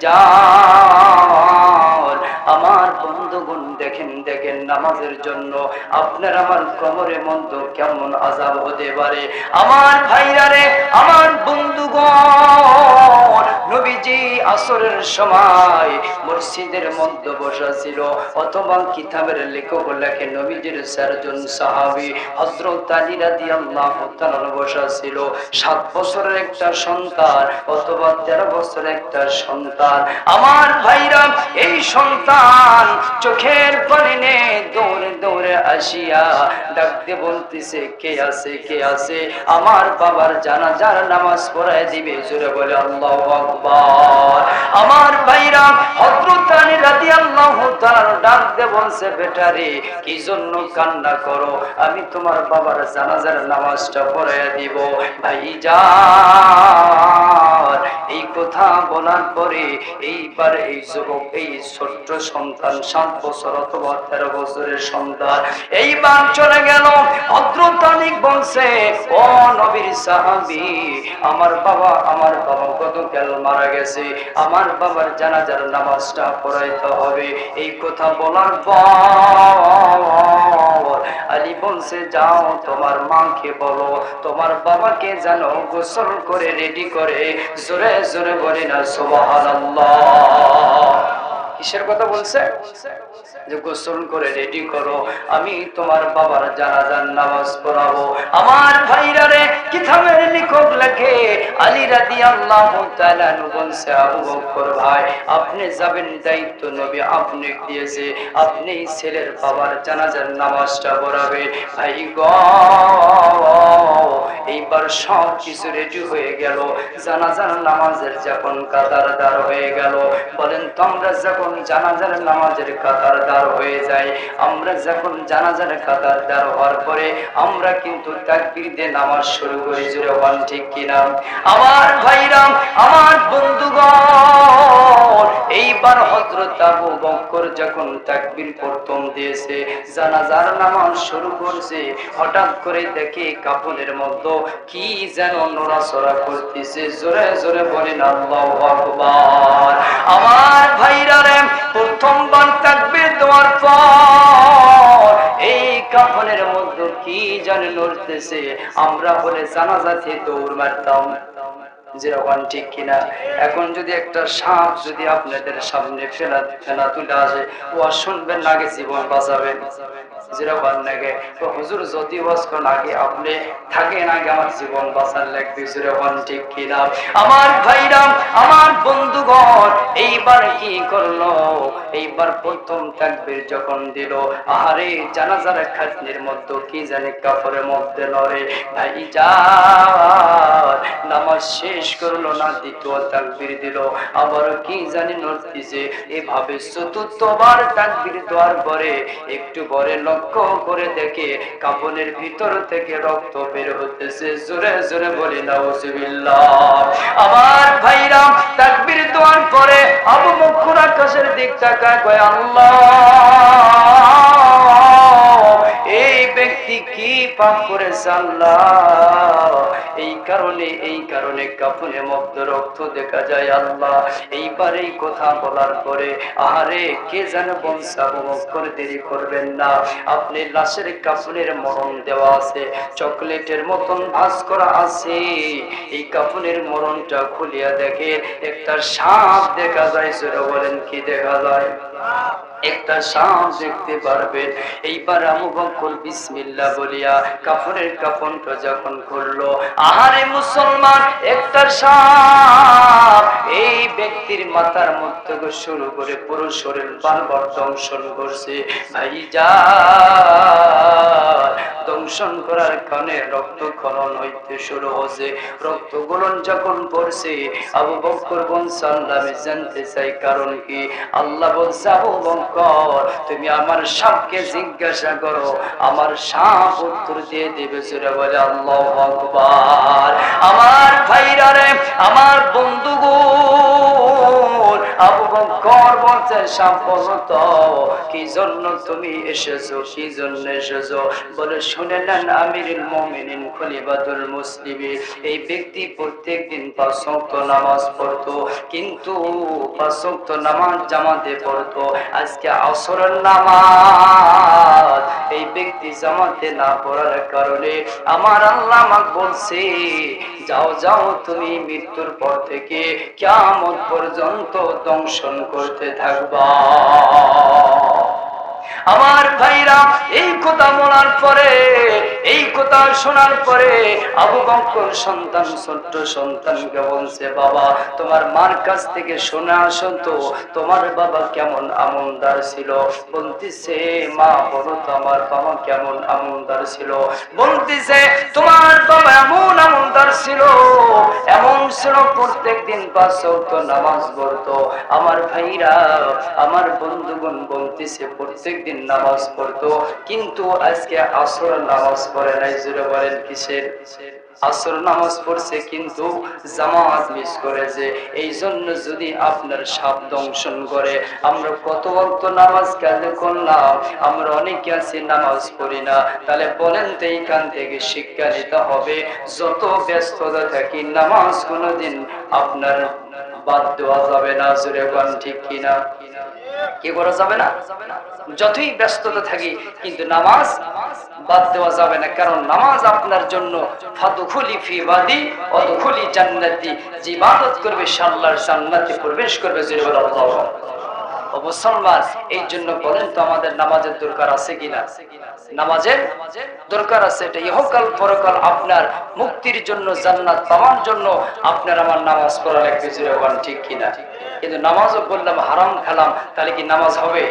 যা আমার বন্ধুগণ, দেখেন দেখেন নামাজের জন্য আপনার আমার কমরে মন্দ কেমন আজাব হতে পারে? আমার ভাইরারে আমার বন্ধুগণ আসরের সময় মসজিদের মধ্যে বসা ছিল অথবা কিতাবের লেখক লেখে নবীজির চারজন সাহাবি হজরত আলী রাদি আল্লাহ বসা ছিল সাত বছরের একটা সন্তান অথবা তেরো বছরের একটা সন্তান। আমার ভাইরা, এই সন্তান চোখের পানি নে দৌড়ে দৌড়ে আসিয়া ডাকতে বলতেছে, কে আছে কে আছে? আমার বাবার জানাজার নামাজ পড়ায় দিবে, জোরে বলে, আল্লাহ আকবার। আমার ভাইরা হযরত রাতি রাদিয়াল্লাহু তাআলা ডাক দিয়ে বলছে, বেটারে, কি জন্য কান্না করো? আমি তোমার বাবার জানাজার নামাজটা পড়ায় দিব। ভাই যা এই কথা বলার পরে এইবার এই যুবক, এই ছোট্ট সন্তান, সাত বছর অথবা তেরো বছরের সন্তান, এইবার চলে গেল। ভদ্রতানিক বলছে, ও নবীর সাহাবি, আমার বাবা আমার বাবা গতকাল মারা গেছে। আমার বাবার জানাজার নামাজটা পড়াইতে হবে। এই কথা বলার পর আলী বলছে, যাও, তোমার মাকে বলো। তোমার বাবাকে যেন গোসল করে, রেডি করে, জোরে জোরে বলি না কিসের কথা বলছে? যে গোসল করে রেডি করো, আমি তোমার বাবার জানাজার নামাজ পড়াবো। আমার ভাইরা রে লেখক লেখে আলী বলছে, আবু বকর ভাই, আপনি যাবেন দায়িত্ব নবী আপনি দিয়েছে। আপনি ছেলের বাবার জানাজার নামাজটা পড়াবে ভাই গো এইবার সব কিছু রেডি হয়ে গেল। জানাজার নামাজের যখন কাতার দার হয়ে গেল, বলেন, তোমরা যখন জানাজার নামাজের কাতার দার হয়ে যায়, আমরা যখন জানাজার কাতার দার হওয়ার পরে আমরা কিন্তু তাকবীর দিয়ে নামাজ শুরু করি জুড়ে হন ঠিক কিনা? আমার ভাইরাম, আমার বন্ধুগণ, এইবার হযরত আবু বকর যখন তাকবীর প্রথম দিয়েছে, জানাজার নামাজ শুরু করছে, হঠাৎ করে দেখে কাপড়ের মধ্যে কি যেন নড়াচড়া করতেছে, জোরে জোরে বলেন আল্লাহু আকবার। আমার ভাইরা রে প্রথমবার তাকবীর দেওয়ার পর এই কাফনের মধ্যে কি জানে নড়তেছে, আমরা জানাজাতে দৌড় মারতাম। যেরকম ঠিক কিনা? এখন যদি একটা সাপ যদি আপনাদের সামনে ফেলা ফেলা তুলে আসে, ও শুনবেন না আগে জীবন বাঁচাবেন। এইবার কি যখন দিল, আহারে, জানাজার খাটনির মধ্যে কি জানে কাপড়ের মধ্যে লড়ে ভাই যা নামাজ শেষ করল না, দ্বিতীয় তাকবীর দিল। আবার কি জানি নড়তিছে। এভাবে চতুর্থবার তাকবীর দেওয়ার পরে, একটু পরে লক্ষ্য করে দেখে কাপনের ভিতর থেকে রক্ত বের হতেছে জোরে জোরে বলি, নাউজুবিল্লাহ। আমার ভাইরা তাকবীর দোয়ার পরে আবু মুখুর আকাশের দিক তাকায়, কয়, আল্লাহ, এই ব্যক্তি কি পাপ করেছে আল্লাহ এই কারণে এই কারণে কাপনে মধ্যে রক্ত দেখা যায় আল্লাহ। এইবার এই কথা বলার পরে, আহারে, কে যেন বংশাবু করে দেরি করবেন না। আপনি লাশের কাপনের মরণ দেওয়া আছে, চকলেটের মতন ভাস করা আছে। এই কাপনের মরণটা খুলিয়া দেখে একটা সাপ দেখা যায় সেটা বলেন, কি দেখা যায়? একটা সাপ দেখতে পারবেন। এইবার আমু বকর বিসমিল্লাহ বলিয়া কাপড়ের কাফনটা যখন করল আহারে মুসলমান একটা সাপ এই ব্যক্তির মাথার মধ্যে শুরু করে পুরো শরীর বারবার দংশন করছে। দংশন করার কারণে রক্ত খনন হইতে শুরু হচ্ছে। রক্ত গলন যখন পড়ছে, আবু বকর বন সাল্লামে জানতে চাই কারণ কি? আল্লাহ বলছে, আবু বকর তুমি আমার সাপকে জিজ্ঞাসা করো। আমার সাপ উত্তর দিয়ে দেবে সুরে বলে, আল্লাহ আকবার। আমার ভাইরা রে, আমার বন্ধুগণ কি জন্য তুমি এসেছ? কি জন্য এসেছ? বলে, শুনে নেন মুসলিমিন। এই ব্যক্তি প্রত্যেক দিন পাঁচ ওয়াক্ত নামাজ পড়তো, কিন্তু পাঁচ ওয়াক্ত নামাজ জামাতে পড়তো। আজকে আসরের নামাজ এই ব্যক্তি জামাতে না পড়ার কারণে আমার আল্লাহ আমাকে বলছে, যাও যাও, তুমি মৃত্যুর পর থেকে কিয়ামত পর্যন্ত দংশন করতে আমার ভাইরা এই কথা বলার পরে এই কথা শোনার পরে আবু বকর সন্তান, ছোট্ট সন্তানকে বলছে, বাবা, তোমার মার কাছ থেকে শোনা শুনতো তোমার বাবা কেমন আমনদার ছিল? বলতেছে, মা, বলো তো আমার বাবা কেমন আমনদার ছিল? বলতেছে, তোমার বাবা এমন আমনদার ছিল, এমন ছিল প্রত্যেক দিন পাঁচ ওয়াক্ত নামাজ পড়তো। আমার ভাইরা, আমার বন্ধুগণ বলতেছে, প্রত্যেক দিন নামাজ পড়তো, কিন্তু আজকে আসর নামাজ পড়ে নাই বলেন কিসের? আসর নামাজ পড়ছে কিন্তু জামাত মিস করেছে এই জন্য যদি আপনার সাপ দংশন করে, আমরা কত অক্ত নামাজ কাজে করলাম, আমরা অনেকে আছি নামাজ পড়ি না, তাহলে বলেন তো এইখান থেকে শিক্ষা নিতে হবে, যত ব্যস্ততা থাকি নামাজ কোনোদিন আপনার বাদ দেওয়া যাবে না, জুড়ে গান ঠিক কিনা? কি করা যাবে না? যতই ব্যস্ততা থাকি, কিন্তু নামাজ বাদ দেওয়া যাবে না। কারণ নামাজ আপনার জন্য ফাদুখুলি ফি বাদি, অদুখুলি জান্নাতি। যে ইবাদত করবে, সে আল্লাহর জান্নাতে প্রবেশ করবে আল্লাহু মুসলমান, এই জন্য বলেন তো আমাদের নামাজের দরকার আছে কিনা? নামাজের দরকার আছে, এটা ইহকাল পরকাল আপনার মুক্তির জন্য, জান্নাত পাওয়ার জন্য আপনার আমার নামাজ পড়া লাগবে জিরোবান ঠিক কিনা? কিন্তু নামাজও বললাম হারাম খেলাম, তাহলে কি নামাজ হবে?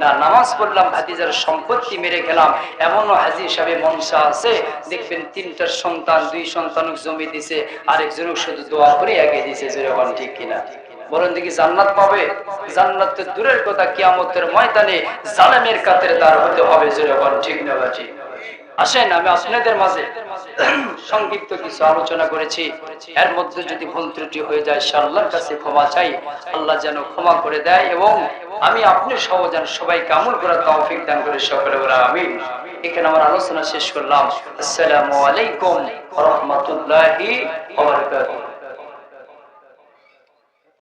না, নামাজ পড়লাম, ভাতিজার সম্পত্তি মেরে খেলাম। এমনও হাজি হিসাবে মনসা আছে, দেখবেন তিনটার সন্তান, দুই সন্তান জমি দিছে, আরেকজনও শুধু দোয়া করে আগে দিছে জিরোবান ঠিক কিনা? বলেন দেখি জান্নাত পাবে। জান্নাত তো দূরের কথা, কিয়ামতের ময়দানে জালেমের কাতের দ্বার হতে হবে যেরকম ঠিক না আসেন, আমি আপনাদের মাঝে সংক্ষিপ্ত কিছু আলোচনা করেছি। এর মধ্যে যদি ভুল ত্রুটি হয়ে যায়, সে আল্লাহর কাছে ক্ষমা চাই। আল্লাহ যেন ক্ষমা করে দেয় এবং আমি আপনি সহ যেন সবাই কামল করার তৌফিক দান করে সকলে ওরা আমি এখানে আমার আলোচনা শেষ করলাম। আসসালামু আলাইকুম রহমতুল্লাহি